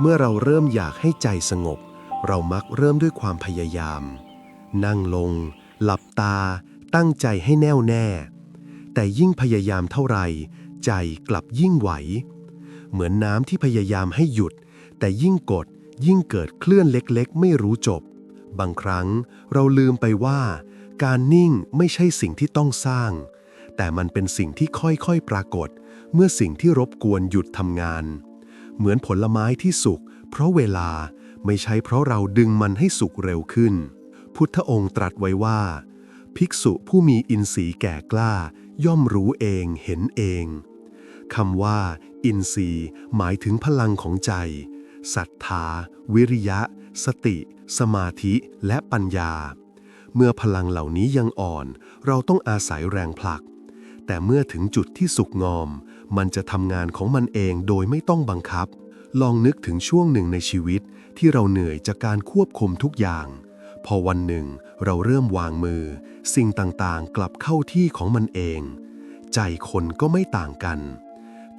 เมื่อเราเริ่มอยากให้ใจสงบ เรามักเริ่มด้วยความพยายาม นั่งลง หลับตา ตั้งใจให้แน่วแน่ แต่ยิ่งพยายามเท่าไหร่ ใจกลับยิ่งไหว เหมือนน้ำที่พยายามให้หยุด แต่ยิ่งกดยิ่งเกิดเคลื่อนเล็กๆ ไม่รู้จบ บางครั้งเราลืมไปว่า การนิ่งไม่ใช่สิ่งที่ต้องสร้าง แต่มันเป็นสิ่งที่ค่อยๆปรากฏ เมื่อสิ่งที่รบกวนหยุดทำงาน เหมือนผลไม้ที่สุก เพราะเวลาไม่ใช่เพราะเราดึงมันให้สุกเร็วขึ้น พุทธองค์ตรัสไว้ว่า ภิกษุผู้มีอินทรีย์แก่กล้า ย่อมรู้เองเห็นเองคำว่า อินทรีย์หมายถึงพลังของใจศรัทธา วิริยะ สติ สมาธิและปัญญา เมื่อพลังเหล่านี้ยังอ่อน เราต้องอาศัยแรงผลัก แต่เมื่อถึงจุดที่สุกงอม มันจะทำงานของมันเองโดยไม่ต้องบังคับ ลองนึกถึงช่วงหนึ่งในชีวิตที่เราเหนื่อยจากการควบคุมทุกอย่าง พอวันหนึ่งเราเริ่มวางมือ สิ่งต่างๆ กลับเข้าที่ของมันเอง ใจคนก็ไม่ต่างกัน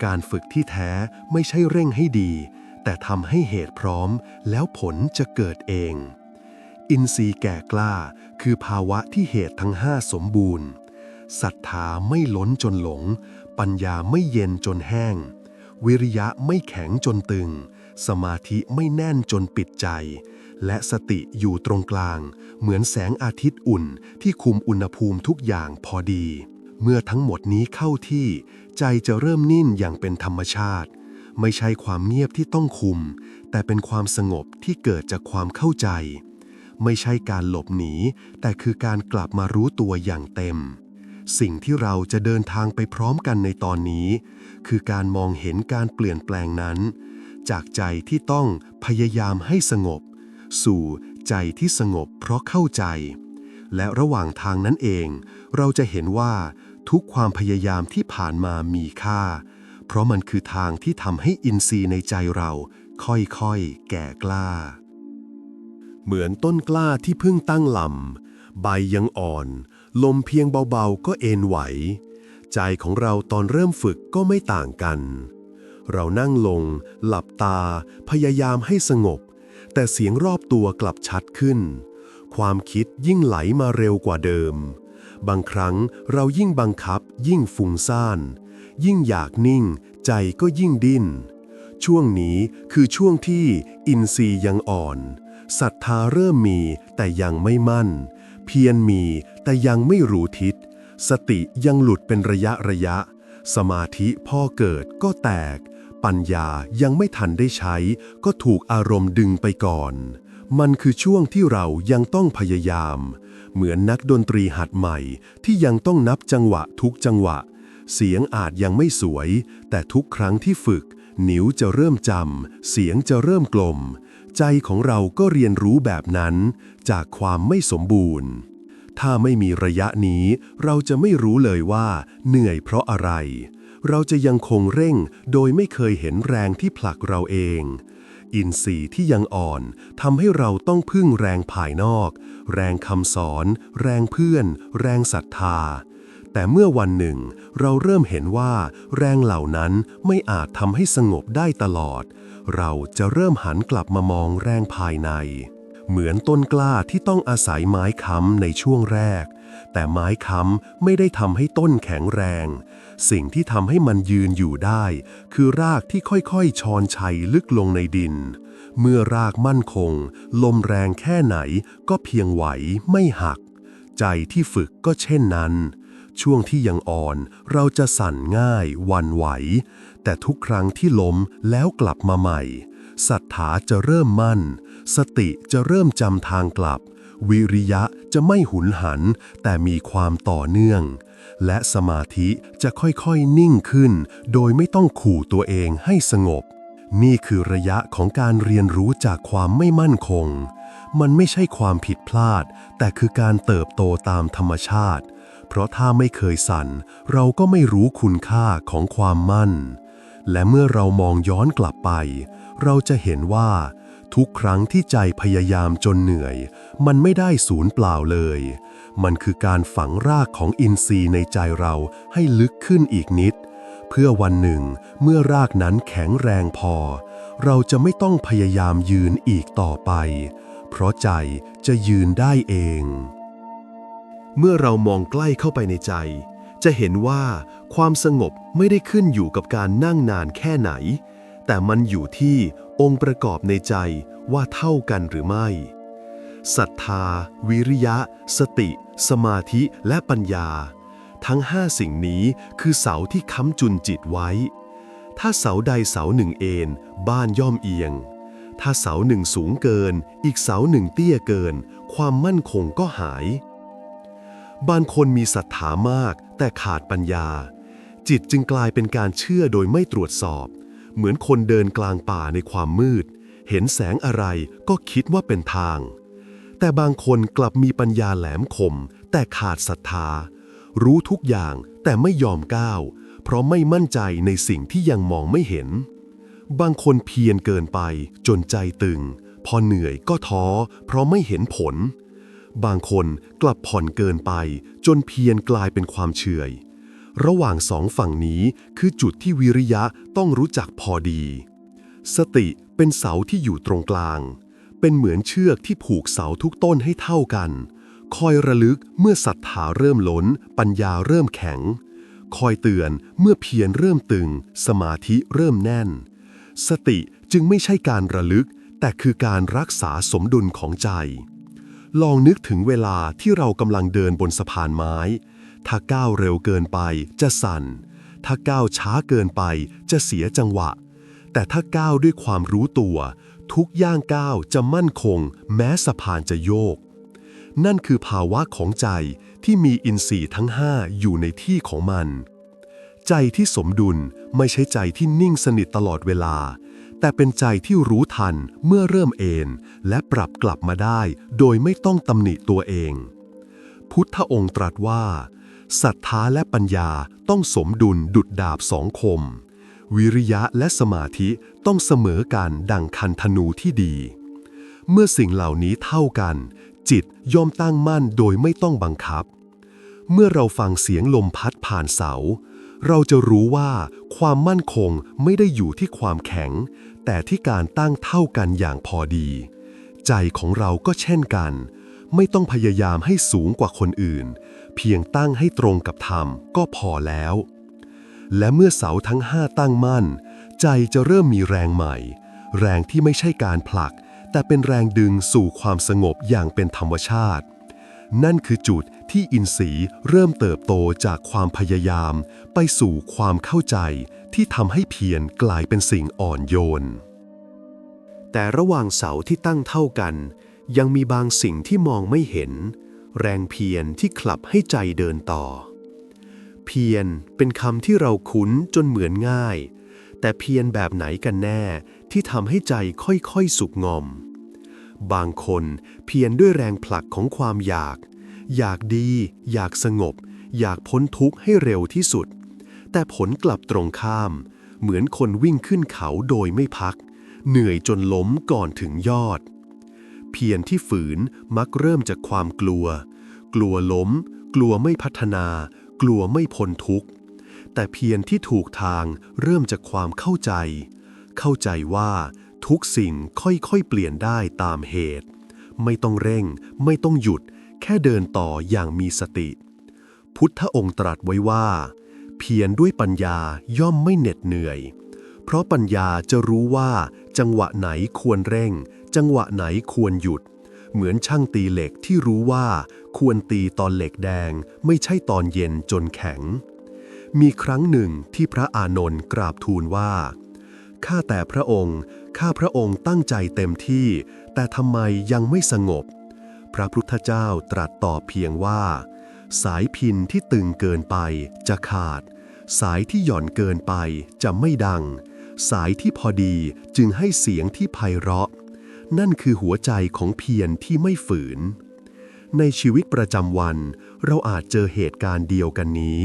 การฝึกที่แท้ไม่ใช่เร่งให้ดี แต่ทำให้เหตุพร้อม แล้วผลจะเกิดเอง อินทรีย์แก่กล้า คือภาวะที่เหตุทั้งห้าสมบูรณ์ศรัทธาไม่ล้นจนหลง ปัญญาไม่เย็นจนแห้ง วิริยะไม่แข็งจนตึง สมาธิไม่แน่นจนปิดใจ และสติอยู่ตรงกลาง เหมือนแสงอาทิตย์อุ่นที่คุมอุณหภูมิทุกอย่างพอดี เมื่อทั้งหมดนี้เข้าที่ ใจจะเริ่มนิ่นอย่างเป็นธรรมชาติ ไม่ใช่ความเงียบที่ต้องคุม แต่เป็นความสงบที่เกิดจากความเข้าใจ ไม่ใช่การหลบหนี แต่คือการกลับมารู้ตัวอย่างเต็ม สิ่งที่เราจะเดินทางไปพร้อมกันในตอนนี้ คือการมองเห็นการเปลี่ยนแปลงนั้น จากใจที่ต้องพยายามให้สงบ สู่ใจที่สงบเพราะเข้าใจ และระหว่างทางนั้นเอง เราจะเห็นว่าทุกความพยายามที่ผ่านมามีค่า เพราะมันคือทางที่ทำให้อินทรีย์ในใจเราค่อยๆ แก่กล้า เหมือนต้นกล้าที่เพิ่งตั้งลำใบยังอ่อน ลมเพียงเบาๆก็เอ็นไหว ใจของเราตอนเริ่มฝึกก็ไม่ต่างกัน เรานั่งลง หลับตา พยายามให้สงบ แต่เสียงรอบตัวกลับชัดขึ้น ความคิดยิ่งไหลมาเร็วกว่าเดิม บางครั้งเรายิ่งบังคับ ยิ่งฟุ้งซ่าน ยิ่งอยากนิ่ง ใจก็ยิ่งดิ้น ช่วงนี้คือช่วงที่อินทรีย์ยังอ่อนศรัทธาเริ่มมีแต่ยังไม่มั่น เพียรมี แต่ยังไม่รู้ทิศ สติยังหลุดเป็นระยะระยะ สมาธิพ่อเกิดก็แตก ปัญญายังไม่ทันได้ใช้ ก็ถูกอารมณ์ดึงไปก่อน มันคือช่วงที่เรายังต้องพยายาม เหมือนนักดนตรีหัดใหม่ที่ยังต้องนับจังหวะทุกจังหวะ เสียงอาจยังไม่สวย แต่ทุกครั้งที่ฝึก นิ้วจะเริ่มจำเสียงจะเริ่มกลม ใจของเราก็เรียนรู้แบบนั้น จากความไม่สมบูรณ์ ถ้าไม่มีระยะนี้ เราจะไม่รู้เลยว่า เหนื่อยเพราะอะไร เราจะยังคงเร่งโดยไม่เคยเห็นแรงที่ผลักเราเอง อินทรีย์ที่ยังอ่อนทำให้เราต้องพึ่งแรงภายนอก แรงคำสอน แรงเพื่อน แรงศรัทธา แต่เมื่อวันหนึ่ง เราเริ่มเห็นว่า แรงเหล่านั้นไม่อาจทำให้สงบได้ตลอด เราจะเริ่มหันกลับมามองแรงภายใน เหมือนต้นกล้าที่ต้องอาศัยไม้ค้ำในช่วงแรก แต่ไม้ค้ำไม่ได้ทำให้ต้นแข็งแรง สิ่งที่ทำให้มันยืนอยู่ได้ คือรากที่ค่อยๆ ชอนชัยลึกลงในดิน เมื่อรากมั่นคง ลมแรงแค่ไหนก็เพียงไหวไม่หัก ใจที่ฝึกก็เช่นนั้น ช่วงที่ยังอ่อน เราจะสั่นง่ายวันไหว แต่ทุกครั้งที่ล้มแล้วกลับมาใหม่ศรัทธาจะเริ่มมั่น สติจะเริ่มจำทางกลับ วิริยะจะไม่หุนหัน แต่มีความต่อเนื่อง และสมาธิจะค่อยๆนิ่งขึ้น โดยไม่ต้องขู่ตัวเองให้สงบ นี่คือระยะของการเรียนรู้จากความไม่มั่นคง มันไม่ใช่ความผิดพลาด แต่คือการเติบโตตามธรรมชาติ เพราะถ้าไม่เคยสั่น เราก็ไม่รู้คุณค่าของความมั่น และเมื่อเรามองย้อนกลับไป เราจะเห็นว่า ทุกครั้งที่ใจพยายามจนเหนื่อย มันไม่ได้สูญเปล่าเลย มันคือการฝังรากของอินทรีย์ในใจเราให้ลึกขึ้นอีกนิด เพื่อวันหนึ่ง เมื่อรากนั้นแข็งแรงพอ เราจะไม่ต้องพยายามยืนอีกต่อไป เพราะใจจะยืนได้เอง เมื่อเรามองใกล้เข้าไปในใจ จะเห็นว่าความสงบไม่ได้ขึ้นอยู่กับการนั่งนานแค่ไหน แต่มันอยู่ที่องค์ประกอบในใจว่าเท่ากันหรือไม่ศรัทธา วิริยะ สติ สมาธิและปัญญา ทั้งห้าสิ่งนี้คือเสาที่ค้ำจุนจิตไว้ ถ้าเสาใดเสาหนึ่งเอนบ้านย่อมเอียง ถ้าเสาหนึ่งสูงเกิน อีกเสาหนึ่งเตี้ยเกิน ความมั่นคงก็หาย บางคนมีศรัทธามาก แต่ขาดปัญญา จิตจึงกลายเป็นการเชื่อโดยไม่ตรวจสอบ เหมือนคนเดินกลางป่าในความมืด เห็นแสงอะไรก็คิดว่าเป็นทาง แต่บางคนกลับมีปัญญาแหลมคม แต่ขาดศรัทธา รู้ทุกอย่างแต่ไม่ยอมก้าว เพราะไม่มั่นใจในสิ่งที่ยังมองไม่เห็น บางคนเพียรเกินไปจนใจตึง พอเหนื่อยก็ท้อ เพราะไม่เห็นผล บางคนกลับผ่อนเกินไป จนเพียรกลายเป็นความเฉยระหว่างสองฝั่งนี้คือจุดที่วิริยะต้องรู้จักพอดี สติเป็นเสาที่อยู่ตรงกลาง เป็นเหมือนเชือกที่ผูกเสาทุกต้นให้เท่ากัน คอยระลึกเมื่อศรัทธาเริ่มล้น ปัญญาเริ่มแข็ง คอยเตือนเมื่อเพียรเริ่มตึง สมาธิเริ่มแน่น สติจึงไม่ใช่การระลึก แต่คือการรักษาสมดุลของใจ ลองนึกถึงเวลาที่เรากำลังเดินบนสะพานไม้ ถ้าก้าวเร็วเกินไปจะสั่น ถ้าก้าวช้าเกินไปจะเสียจังหวะ แต่ถ้าก้าวด้วยความรู้ตัว ทุกย่างก้าวจะมั่นคง แม้สะพานจะโยก นั่นคือภาวะของใจที่มีอินทรีย์ทั้งห้าอยู่ในที่ของมัน ใจที่สมดุลไม่ใช่ใจที่นิ่งสนิทตลอดเวลา แต่เป็นใจที่รู้ทันเมื่อเริ่มเอนและปรับกลับมาได้ โดยไม่ต้องตำหนิตัวเอง พุทธองค์ตรัสว่าศรัทธาและปัญญาต้องสมดุลดุดดาบสองคม วิริยะและสมาธิต้องเสมอกันดังคันธนูที่ดี เมื่อสิ่งเหล่านี้เท่ากัน จิตย่อมตั้งมั่นโดยไม่ต้องบังคับ เมื่อเราฟังเสียงลมพัดผ่านเสา เราจะรู้ว่าความมั่นคงไม่ได้อยู่ที่ความแข็ง แต่ที่การตั้งเท่ากันอย่างพอดี ใจของเราก็เช่นกัน ไม่ต้องพยายามให้สูงกว่าคนอื่น เพียงตั้งให้ตรงกับธรรมก็พอแล้ว และเมื่อเสาทั้งห้าตั้งมั่น ใจจะเริ่มมีแรงใหม่ แรงที่ไม่ใช่การผลัก แต่เป็นแรงดึงสู่ความสงบอย่างเป็นธรรมชาติ นั่นคือจุดที่อินทรีย์เริ่มเติบโตจากความพยายาม ไปสู่ความเข้าใจที่ทำให้เพียรกลายเป็นสิ่งอ่อนโยน แต่ระหว่างเสาที่ตั้งเท่ากัน ยังมีบางสิ่งที่มองไม่เห็น แรงเพียรที่คลับให้ใจเดินต่อ เพียรเป็นคำที่เราคุ้นจนเหมือนง่าย แต่เพียรแบบไหนกันแน่ที่ทำให้ใจค่อยๆสุกงอม บางคนเพียรด้วยแรงผลักของความอยาก อยากดี อยากสงบ อยากพ้นทุกข์ให้เร็วที่สุด แต่ผลกลับตรงข้าม เหมือนคนวิ่งขึ้นเขาโดยไม่พัก เหนื่อยจนล้มก่อนถึงยอด เพียรที่ฝืนมักเริ่มจากความกลัว กลัวล้ม กลัวไม่พัฒนา กลัวไม่พ้นทุกข์แต่เพียรที่ถูกทางเริ่มจากความเข้าใจ เข้าใจว่า ทุกสิ่งค่อยๆเปลี่ยนได้ตามเหตุ ไม่ต้องเร่ง ไม่ต้องหยุด แค่เดินต่ออย่างมีสติ พุทธองค์ตรัสไว้ว่า เพียรด้วยปัญญาย่อมไม่เหน็ดเหนื่อย เพราะปัญญาจะรู้ว่า จังหวะไหนควรเร่ง จังหวะไหนควรหยุด เหมือนช่างตีเหล็กที่รู้ว่า ควรตีตอนเหล็กแดง ไม่ใช่ตอนเย็นจนแข็ง มีครั้งหนึ่งที่พระอานนท์กราบทูลว่า ข้าแต่พระองค์ ข้าพระองค์ตั้งใจเต็มที่ แต่ทำไมยังไม่สงบ พระพุทธเจ้าตรัสตอบเพียงว่า สายพินที่ตึงเกินไปจะขาด สายที่หย่อนเกินไปจะไม่ดัง สายที่พอดีจึงให้เสียงที่ไพเราะ นั่นคือหัวใจของเพียรที่ไม่ฝืน ในชีวิตประจำวัน เราอาจเจอเหตุการณ์เดียวกันนี้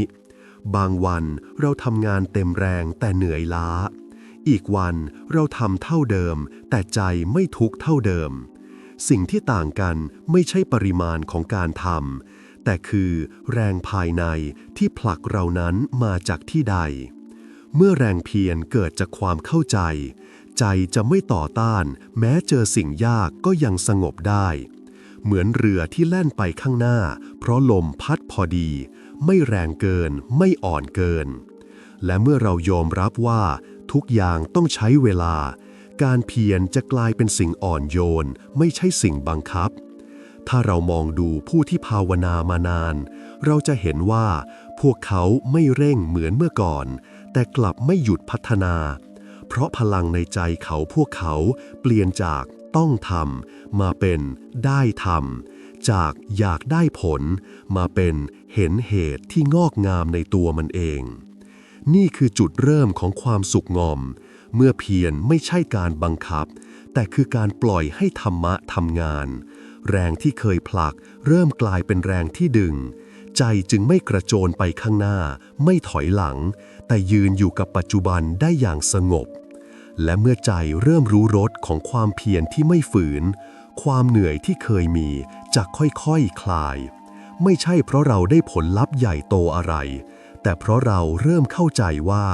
บางวันเราทำงานเต็มแรงแต่เหนื่อยล้า อีกวันเราทำเท่าเดิม แต่ใจไม่ทุกเท่าเดิม สิ่งที่ต่างกันไม่ใช่ปริมาณของการทำแต่คือแรงภายในที่ผลักเรานั้นมาจากที่ใด เมื่อแรงเพียรเกิดจากความเข้าใจ ใจจะไม่ต่อต้าน แม้เจอสิ่งยากก็ยังสงบได้ เหมือนเรือที่แล่นไปข้างหน้า เพราะลมพัดพอดี ไม่แรงเกิน ไม่อ่อนเกิน และเมื่อเรายอมรับว่า ทุกอย่างต้องใช้เวลา การเพียรจะกลายเป็นสิ่งอ่อนโยน ไม่ใช่สิ่งบังคับ ถ้าเรามองดูผู้ที่ภาวนามานาน เราจะเห็นว่าพวกเขาไม่เร่งเหมือนเมื่อก่อน แต่กลับไม่หยุดพัฒนา เพราะพลังในใจเขาพวกเขาเปลี่ยนจากต้องทำมาเป็นได้ทำจากอยากได้ผล มาเป็นเห็นเหตุที่งอกงามในตัวมันเอง นี่คือจุดเริ่มของความสุขงอม เมื่อเพียรไม่ใช่การบังคับ แต่คือการปล่อยให้ธรรมะทำงาน แรงที่เคยผลัก เริ่มกลายเป็นแรงที่ดึง ใจจึงไม่กระโจนไปข้างหน้า ไม่ถอยหลัง แต่ยืนอยู่กับปัจจุบันได้อย่างสงบ และเมื่อใจเริ่มรู้รสของความเพียรที่ไม่ฝืน ความเหนื่อยที่เคยมีจะค่อยๆคคลาย ไม่ใช่เพราะเราได้ผลลัพธ์ใหญ่โตอะไร แต่เพราะเราเริ่มเข้าใจว่า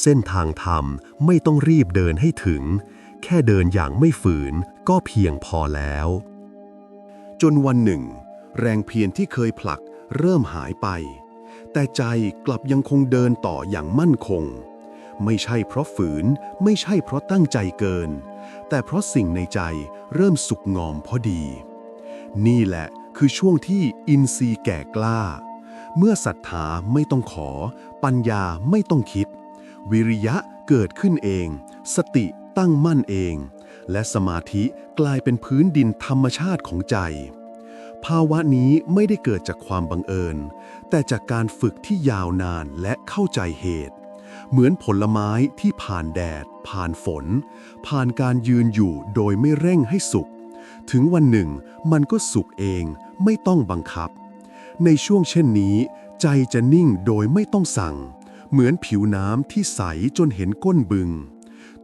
เส้นทางธรรมไม่ต้องรีบเดินให้ถึง แค่เดินอย่างไม่ฝืนก็เพียงพอแล้ว จนวันหนึ่ง แรงเพียรที่เคยผลักเริ่มหายไป แต่ใจกลับยังคงเดินต่ออย่างมั่นคง ไม่ใช่เพราะฝืนไม่ใช่เพราะตั้งใจเกิน แต่เพราะสิ่งในใจเริ่มสุกงอมพอดี นี่แหละคือช่วงที่อินทรีย์แก่กล้า เมื่อศรัทธาไม่ต้องขอ ปัญญาไม่ต้องคิด วิริยะเกิดขึ้นเอง สติตั้งมั่นเอง และสมาธิกลายเป็นพื้นดินธรรมชาติของใจ ภาวะนี้ไม่ได้เกิดจากความบังเอิญ แต่จากการฝึกที่ยาวนานและเข้าใจเหตุ เหมือนผลไม้ที่ผ่านแดด ผ่านฝน ผ่านการยืนอยู่โดยไม่เร่งให้สุก ถึงวันหนึ่งมันก็สุกเองไม่ต้องบังคับ ในช่วงเช่นนี้ ใจจะนิ่งโดยไม่ต้องสั่ง เหมือนผิวน้ำที่ใสจนเห็นก้นบึง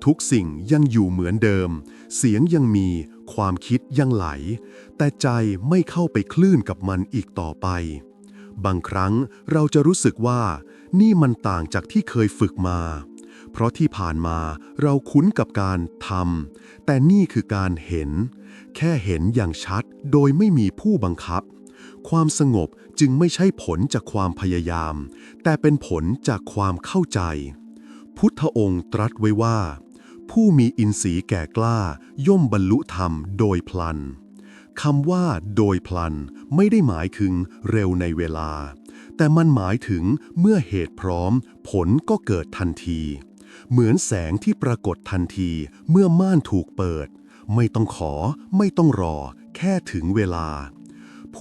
ทุกสิ่งยังอยู่เหมือนเดิม เสียงยังมีความคิดยังไหล แต่ใจไม่เข้าไปคลื่นกับมันอีกต่อไป บางครั้งเราจะรู้สึกว่า นี่มันต่างจากที่เคยฝึกมา เพราะที่ผ่านมาเราคุ้นกับการทำแต่นี่คือการเห็น แค่เห็นอย่างชัดโดยไม่มีผู้บังคับ ความสงบ จึงไม่ใช่ผลจากความพยายาม แต่เป็นผลจากความเข้าใจ พุทธองค์ตรัสไว้ว่า ผู้มีอินทรีย์แก่กล้า ย่อมบรรลุธรรมโดยพลันคำว่าโดยพลันไม่ได้หมายถึงเร็วในเวลา แต่มันหมายถึงเมื่อเหตุพร้อม ผลก็เกิดทันที เหมือนแสงที่ปรากฏทันทีเมื่อม่านถูกเปิด ไม่ต้องขอไม่ต้องรอ แค่ถึงเวลา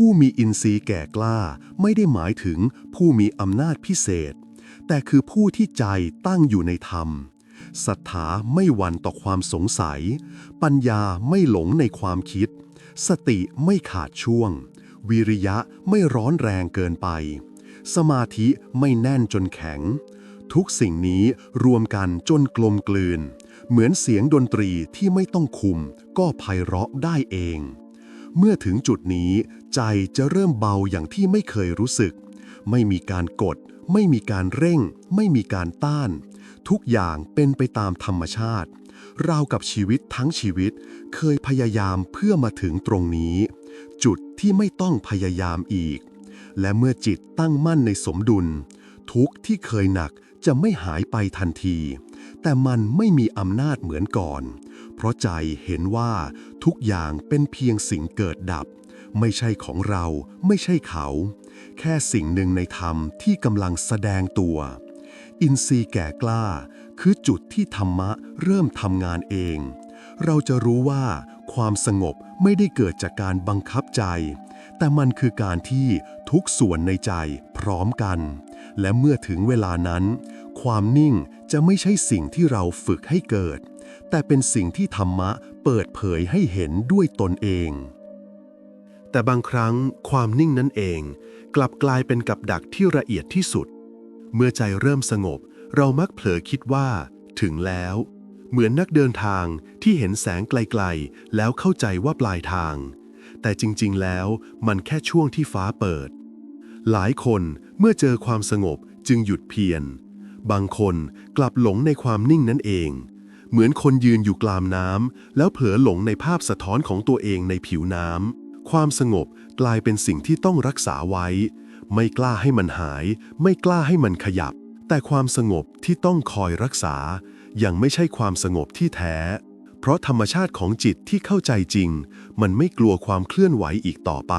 ผู้มีอินทรีย์แก่กล้า ไม่ได้หมายถึงผู้มีอำนาจพิเศษ แต่คือผู้ที่ใจตั้งอยู่ในธรรมศรัทธาไม่หวั่นต่อความสงสัย ปัญญาไม่หลงในความคิด สติไม่ขาดช่วง วิริยะไม่ร้อนแรงเกินไป สมาธิไม่แน่นจนแข็ง ทุกสิ่งนี้รวมกันจนกลมกลืน เหมือนเสียงดนตรีที่ไม่ต้องคุม ก็ไพเราะได้เอง เมื่อถึงจุดนี้ ใจจะเริ่มเบาอย่างที่ไม่เคยรู้สึก ไม่มีการกด ไม่มีการเร่ง ไม่มีการต้าน ทุกอย่างเป็นไปตามธรรมชาติ ราวกับชีวิตทั้งชีวิตเคยพยายามเพื่อมาถึงตรงนี้ จุดที่ไม่ต้องพยายามอีก และเมื่อจิตตั้งมั่นในสมดุล ทุกที่เคยหนักจะไม่หายไปทันที แต่มันไม่มีอำนาจเหมือนก่อน เพราะใจเห็นว่าทุกอย่างเป็นเพียงสิ่งเกิดดับ ไม่ใช่ของเราไม่ใช่เขา แค่สิ่งหนึ่งในธรรมที่กำลังแสดงตัว อินทรีย์แก่กล้า คือจุดที่ธรรมะเริ่มทำงานเอง เราจะรู้ว่าความสงบไม่ได้เกิดจากการบังคับใจ แต่มันคือการที่ทุกส่วนในใจพร้อมกัน และเมื่อถึงเวลานั้น ความนิ่งจะไม่ใช่สิ่งที่เราฝึกให้เกิด แต่เป็นสิ่งที่ธรรมะเปิดเผยให้เห็นด้วยตนเอง แต่บางครั้งความนิ่งนั้นเอง กลับกลายเป็นกับดักที่ละเอียดที่สุด เมื่อใจเริ่มสงบ เรามักเผลอคิดว่า ถึงแล้ว เหมือนนักเดินทางที่เห็นแสงไกลๆ แล้วเข้าใจว่าปลายทาง แต่จริงๆแล้วมันแค่ช่วงที่ฟ้าเปิด หลายคนเมื่อเจอความสงบจึงหยุดเพียรบางคนกลับหลงในความนิ่งนั่นเอง เหมือนคนยืนอยู่กลางน้ำแล้วเผลอหลงในภาพสะท้อนของตัวเองในผิวน้ำความสงบกลายเป็นสิ่งที่ต้องรักษาไว้ ไม่กล้าให้มันหาย ไม่กล้าให้มันขยับ แต่ความสงบที่ต้องคอยรักษา ยังไม่ใช่ความสงบที่แท้ เพราะธรรมชาติของจิตที่เข้าใจจริง มันไม่กลัวความเคลื่อนไหวอีกต่อไป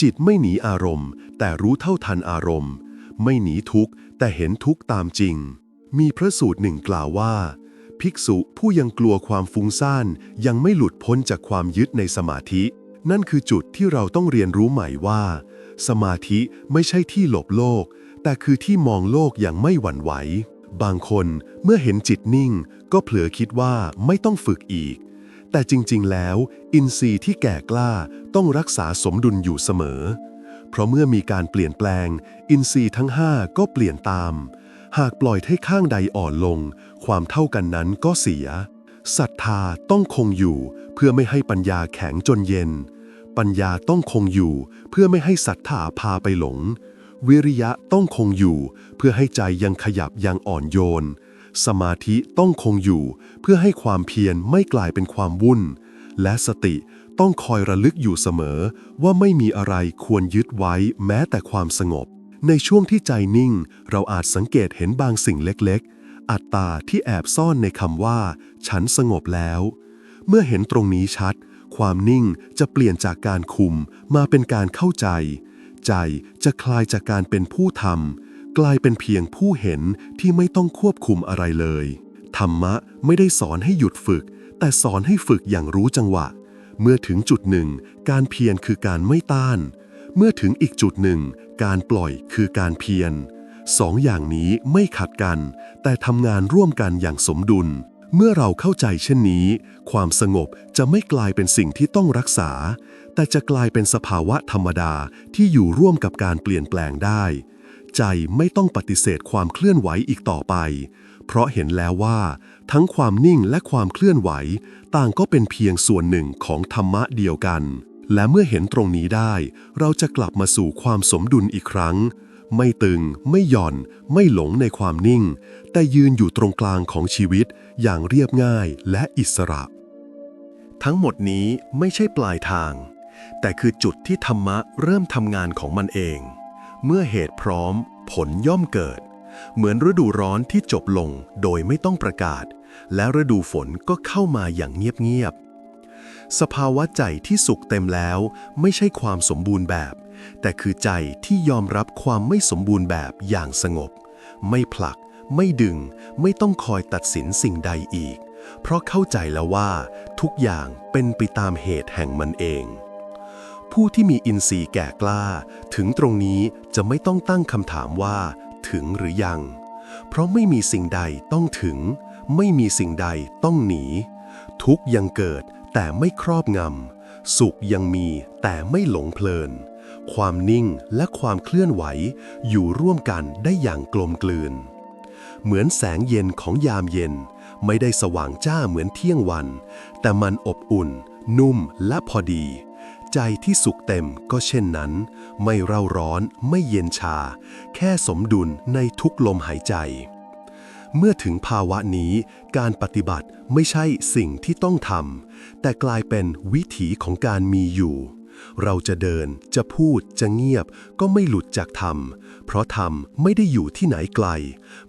จิตไม่หนีอารมณ์ แต่รู้เท่าทันอารมณ์ ไม่หนีทุกข์แต่เห็นทุกข์ตามจริง มีพระสูตรหนึ่งกล่าวว่า ภิกษุผู้ยังกลัวความฟุ้งซ่าน ยังไม่หลุดพ้นจากความยึดในสมาธิ นั่นคือจุดที่เราต้องเรียนรู้ใหม่ว่า สมาธิไม่ใช่ที่หลบโลก แต่คือที่มองโลกอย่างไม่หวั่นไหว บางคนเมื่อเห็นจิตนิ่ง ก็เผลอคิดว่าไม่ต้องฝึกอีก แต่จริงๆ แล้ว อินทรีย์ที่แก่กล้าต้องรักษาสมดุลอยู่เสมอ เพราะเมื่อมีการเปลี่ยนแปลง อินทรีย์ทั้งห้าก็เปลี่ยนตาม หากปล่อยให้ข้างใดอ่อนลง ความเท่ากันนั้นก็เสียศรัทธาต้องคงอยู่ เพื่อไม่ให้ปัญญาแข็งจนเย็น ปัญญาต้องคงอยู่ เพื่อไม่ให้ศรัทธาพาไปหลง วิริยะต้องคงอยู่ เพื่อให้ใจยังขยับยังอ่อนโยน สมาธิต้องคงอยู่ เพื่อให้ความเพียรไม่กลายเป็นความวุ่น และสติต้องคอยระลึกอยู่เสมอ ว่าไม่มีอะไรควรยึดไว้แม้แต่ความสงบ ในช่วงที่ใจนิ่ง เราอาจสังเกตเห็นบางสิ่งเล็กๆ อัตตาที่แอบซ่อนในคำว่า ฉันสงบแล้ว เมื่อเห็นตรงนี้ชัด ความนิ่งจะเปลี่ยนจากการคุมมาเป็นการเข้าใจ ใจจะคลายจากการเป็นผู้ทำกลายเป็นเพียงผู้เห็นที่ไม่ต้องควบคุมอะไรเลย ธรรมะไม่ได้สอนให้หยุดฝึก แต่สอนให้ฝึกอย่างรู้จังหวะ เมื่อถึงจุดหนึ่ง การเพียรคือการไม่ต้าน เมื่อถึงอีกจุดหนึ่ง การปล่อยคือการเพียรสองอย่างนี้ไม่ขัดกัน แต่ทำงานร่วมกันอย่างสมดุล เมื่อเราเข้าใจเช่นนี้ ความสงบจะไม่กลายเป็นสิ่งที่ต้องรักษา แต่จะกลายเป็นสภาวะธรรมดาที่อยู่ร่วมกับการเปลี่ยนแปลงได้ ใจไม่ต้องปฏิเสธความเคลื่อนไหวอีกต่อไป เพราะเห็นแล้วว่า ทั้งความนิ่งและความเคลื่อนไหว ต่างก็เป็นเพียงส่วนหนึ่งของธรรมะเดียวกัน และเมื่อเห็นตรงนี้ได้ เราจะกลับมาสู่ความสมดุลอีกครั้ง ไม่ตึง ไม่หย่อน ไม่หลงในความนิ่ง แต่ยืนอยู่ตรงกลางของชีวิตอย่างเรียบง่ายและอิสระ ทั้งหมดนี้ไม่ใช่ปลายทาง แต่คือจุดที่ธรรมะเริ่มทำงานของมันเอง เมื่อเหตุพร้อม ผลย่อมเกิด เหมือนฤดูร้อนที่จบลงโดยไม่ต้องประกาศ และฤดูฝนก็เข้ามาอย่างเงียบๆ สภาวะใจที่สุขเต็มแล้ว ไม่ใช่ความสมบูรณ์แบบ แต่คือใจที่ยอมรับความไม่สมบูรณ์แบบอย่างสงบ ไม่ผลัก ไม่ดึง ไม่ต้องคอยตัดสินสิ่งใดอีก เพราะเข้าใจแล้วว่า ทุกอย่างเป็นไปตามเหตุแห่งมันเอง ผู้ที่มีอินทรีย์แก่กล้า ถึงตรงนี้จะไม่ต้องตั้งคำถามว่า ถึงหรือยัง เพราะไม่มีสิ่งใดต้องถึง ไม่มีสิ่งใดต้องหนี ทุกยังเกิด แต่ไม่ครอบงำ สุขยังมีแต่ไม่หลงเพลิน ความนิ่งและความเคลื่อนไหวอยู่ร่วมกันได้อย่างกลมกลืน เหมือนแสงเย็นของยามเย็น ไม่ได้สว่างจ้าเหมือนเที่ยงวัน แต่มันอบอุ่น นุ่มและพอดี ใจที่สุขเต็มก็เช่นนั้น ไม่เร่าร้อน ไม่เย็นชา แค่สมดุลในทุกลมหายใจ เมื่อถึงภาวะนี้ การปฏิบัติไม่ใช่สิ่งที่ต้องทำแต่กลายเป็นวิถีของการมีอยู่ เราจะเดินจะพูดจะเงียบก็ไม่หลุดจากธรรม เพราะธรรมไม่ได้อยู่ที่ไหนไกล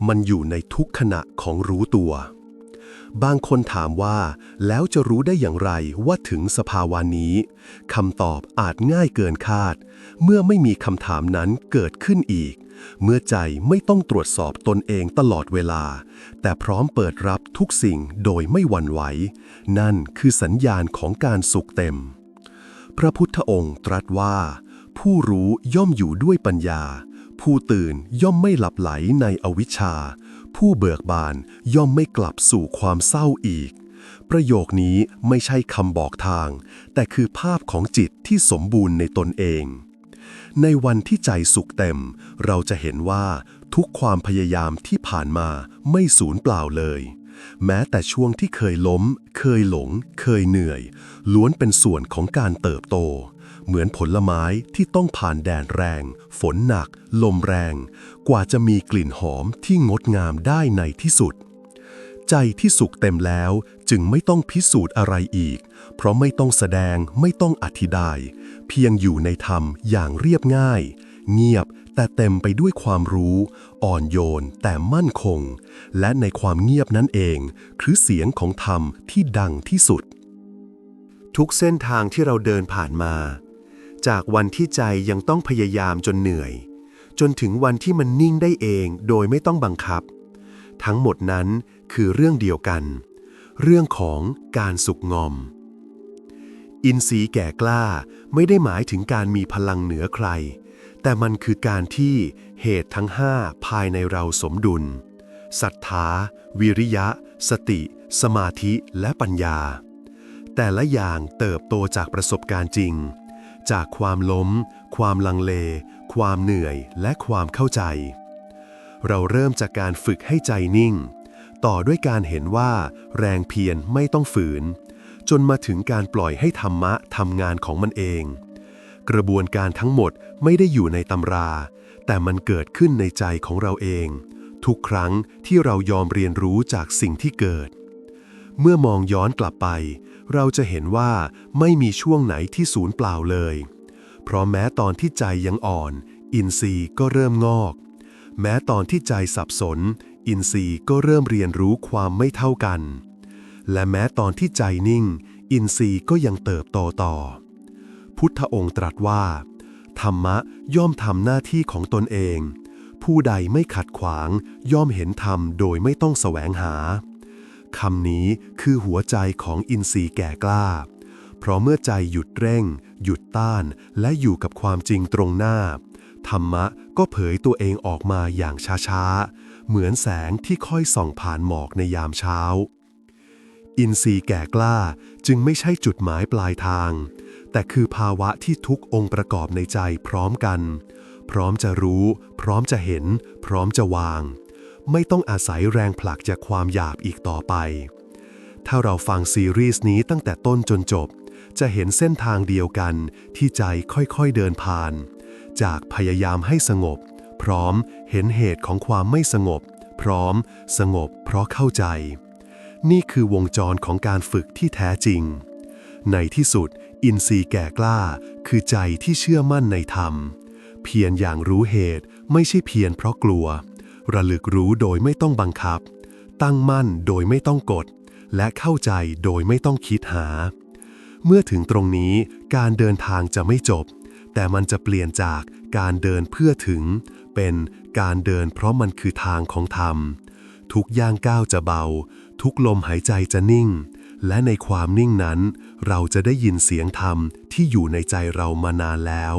มันอยู่ในทุกขณะของรู้ตัว บางคนถามว่า แล้วจะรู้ได้อย่างไรว่าถึงสภาวะนี้คำตอบอาจง่ายเกินคาด เมื่อไม่มีคำถามนั้นเกิดขึ้นอีก เมื่อใจไม่ต้องตรวจสอบตนเองตลอดเวลา แต่พร้อมเปิดรับทุกสิ่งโดยไม่หวั่นไหว นั่นคือสัญญาณของการสุขเต็ม พระพุทธองค์ตรัสว่า ผู้รู้ย่อมอยู่ด้วยปัญญา ผู้ตื่นย่อมไม่หลับไหลในอวิชชา ผู้เบิกบานย่อมไม่กลับสู่ความเศร้าอีกประโยคนี้ไม่ใช่คำบอกทาง แต่คือภาพของจิตที่สมบูรณ์ในตนเอง ในวันที่ใจสุขเต็ม เราจะเห็นว่าทุกความพยายามที่ผ่านมาไม่สูญเปล่าเลย แม้แต่ช่วงที่เคยล้ม เคยหลง เคยเหนื่อย ล้วนเป็นส่วนของการเติบโต เหมือนผลไม้ที่ต้องผ่านแดดแรง ฝนหนัก ลมแรง กว่าจะมีกลิ่นหอมที่งดงามได้ในที่สุด ใจที่สุขเต็มแล้วจึงไม่ต้องพิสูจน์อะไรอีก เพราะไม่ต้องแสดงไม่ต้องอธิบาย เพียงอยู่ในธรรมอย่างเรียบง่าย เงียบแต่เต็มไปด้วยความรู้ อ่อนโยนแต่มั่นคง และในความเงียบนั้นเอง คือเสียงของธรรมที่ดังที่สุด ทุกเส้นทางที่เราเดินผ่านมา จากวันที่ใจยังต้องพยายามจนเหนื่อย จนถึงวันที่มันนิ่งได้เองโดยไม่ต้องบังคับ ทั้งหมดนั้นคือเรื่องเดียวกัน เรื่องของการสุกงอม อินทรีย์แก่กล้าไม่ได้หมายถึงการมีพลังเหนือใคร แต่มันคือการที่เหตุทั้งห้าภายในเราสมดุลศรัทธา วิริยะ สติ สมาธิและปัญญา แต่ละอย่างเติบโตจากประสบการณ์จริง จากความล้ม ความลังเล ความเหนื่อยและความเข้าใจ เราเริ่มจากการฝึกให้ใจนิ่ง ต่อด้วยการเห็นว่า แรงเพียรไม่ต้องฝืน จนมาถึงการปล่อยให้ธรรมะทำงานของมันเอง กระบวนการทั้งหมดไม่ได้อยู่ในตำรา แต่มันเกิดขึ้นในใจของเราเอง ทุกครั้งที่เรายอมเรียนรู้จากสิ่งที่เกิด เมื่อมองย้อนกลับไป เราจะเห็นว่าไม่มีช่วงไหนที่ศูนย์เปล่าเลย เพราะแม้ตอนที่ใจยังอ่อน อินทรีย์ก็เริ่มงอก แม้ตอนที่ใจสับสน อินทรีย์ก็เริ่มเรียนรู้ความไม่เท่ากัน และแม้ตอนที่ใจนิ่ง อินทรีย์ก็ยังเติบโตต่อ พุทธองค์ตรัสว่า ธรรมะย่อมทำหน้าที่ของตนเอง ผู้ใดไม่ขัดขวางย่อมเห็นธรรมโดยไม่ต้องแสวงหาคำนี้คือหัวใจของอินทรีย์แก่กล้า เพราะเมื่อใจหยุดเร่ง หยุดต้าน และอยู่กับความจริงตรงหน้า ธรรมะก็เผยตัวเองออกมาอย่างช้าๆ เหมือนแสงที่ค่อยส่องผ่านหมอกในยามเช้า อินทรีย์แก่กล้าจึงไม่ใช่จุดหมายปลายทาง แต่คือภาวะที่ทุกองค์ประกอบในใจพร้อมกัน พร้อมจะรู้ พร้อมจะเห็น พร้อมจะวาง ไม่ต้องอาศัยแรงผลักจากความหยาบอีกต่อไป ถ้าเราฟังซีรีส์นี้ตั้งแต่ต้นจนจบ จะเห็นเส้นทางเดียวกันที่ใจค่อยๆเดินผ่าน จากพยายามให้สงบ พร้อมเห็นเหตุของความไม่สงบ พร้อมสงบเพราะเข้าใจ นี่คือวงจรของการฝึกที่แท้จริง ในที่สุด อินทรีย์แก่กล้า คือใจที่เชื่อมั่นในธรรม เพียรอย่างรู้เหตุไม่ใช่เพียรเพราะกลัว ระลึกรู้โดยไม่ต้องบังคับ ตั้งมั่นโดยไม่ต้องกด และเข้าใจโดยไม่ต้องคิดหา เมื่อถึงตรงนี้การเดินทางจะไม่จบ แต่มันจะเปลี่ยนจากการเดินเพื่อถึง เป็นการเดินเพราะมันคือทางของธรรม ทุกย่างก้าวจะเบา ทุกลมหายใจจะนิ่ง และในความนิ่งนั้น เราจะได้ยินเสียงธรรมที่อยู่ในใจเรามานานแล้ว